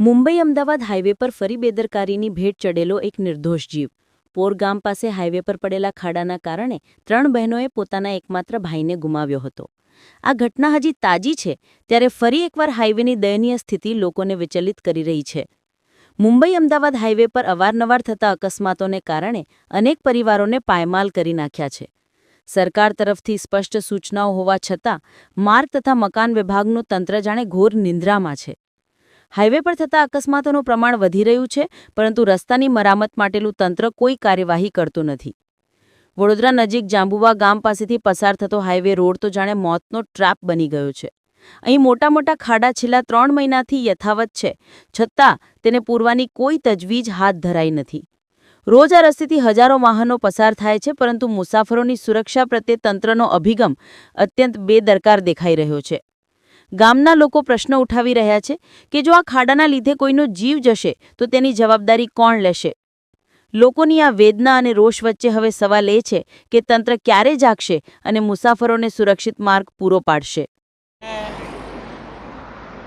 Mumbai Ahmedabad highway પર ફરી બેદરકારીની ભેટ ચડેલો એક નિર્દોષ જીવ. પોર ગામ પાસે હાઈવે પર પડેલા ખાડાના કારણે ત્રણ બહેનોએ પોતાના એકમાત્ર ભાઈને ગુમાવ્યો હતો. આ ઘટના હજી તાજી છે, ત્યારે ફરી એકવાર હાઈવેની દયનીય સ્થિતિ લોકોને વિચલિત કરી રહી છે. મુંબઈ અમદાવાદ હાઈવે પર અવારનવાર થતા અકસ્માતોને કારણે અનેક પરિવારોને પાયમાલ કરી નાખ્યા છે. સરકાર તરફથી સ્પષ્ટ સૂચનાઓ હોવા છતાં, માર્ગ તથા મકાન વિભાગનું તંત્ર જાણે ઘોર નિંદ્રામાં છે. હાઈવે પર થતા અકસ્માતોનું પ્રમાણ વધી રહ્યું છે, પરંતુ રસ્તાની મરામત માટેનું તંત્ર કોઈ કાર્યવાહી કરતું નથી. વડોદરા નજીક જાંબુવા ગામ પાસેથી પસાર થતો હાઈવે રોડ તો જાણે મોતનો ટ્રેપ બની ગયો છે. અહીં મોટા મોટા ખાડા છેલ્લા ત્રણ મહિનાથી યથાવત છે, છતાં તેને પૂરવાની કોઈ તજવીજ હાથ ધરાઈ નથી. રોજ આ રસ્તેથી હજારો વાહનો પસાર થાય છે, પરંતુ મુસાફરોની સુરક્ષા પ્રત્યે તંત્રનો અભિગમ અત્યંત બેદરકાર દેખાઈ રહ્યો છે. ગામના લોકો પ્રશ્ન ઉઠાવી રહ્યા છે કે જો આ ખાડાના લીધે કોઈનો જીવ જશે, તો તેની જવાબદારી કોણ લેશે? લોકોની આ વેદના અને રોષ વચ્ચે હવે સવાલ એ છે કે તંત્ર ક્યારે જાગશે અને મુસાફરોને સુરક્ષિત માર્ગ પૂરો પાડશે?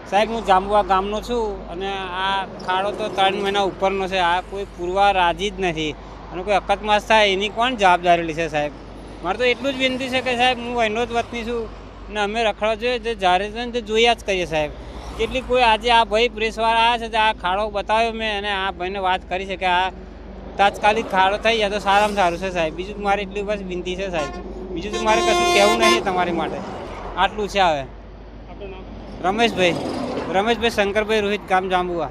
સાહેબ, હું જાંબુઆ ગામનો છું અને આ ખાડો તો ત્રણ મહિના ઉપરનો છે. આ કોઈ પૂરવા રાજી જ નથી. અને કોઈ અકસ્માત થાય એની કોણ જવાબદારી લેશે સાહેબ? મારે તો એટલું જ વિનંતી છે કે સાહેબ, હું વહેનો જ વતની છું. અને અમે રખડવા જોઈએ જે જ્યારે છે તે જોયા જ કરીએ સાહેબ. કેટલી કોઈ આજે આ ભાઈ પ્રેસવાળા આવ્યા છે તે આ ખાડો બતાવ્યો મેં અને આ ભાઈને વાત કરી છે કે આ તાત્કાલિક ખાડો થઈ જાય તો સારામાં સારું છે સાહેબ. બીજું તો મારે એટલી બસ વિનંતી છે સાહેબ. બીજું તો મારે કશું કહેવું નહીં તમારી માટે. આટલું છે હવે. રમેશભાઈ. રમેશભાઈ શંકરભાઈ રોહિત ગામ જાંબુઆ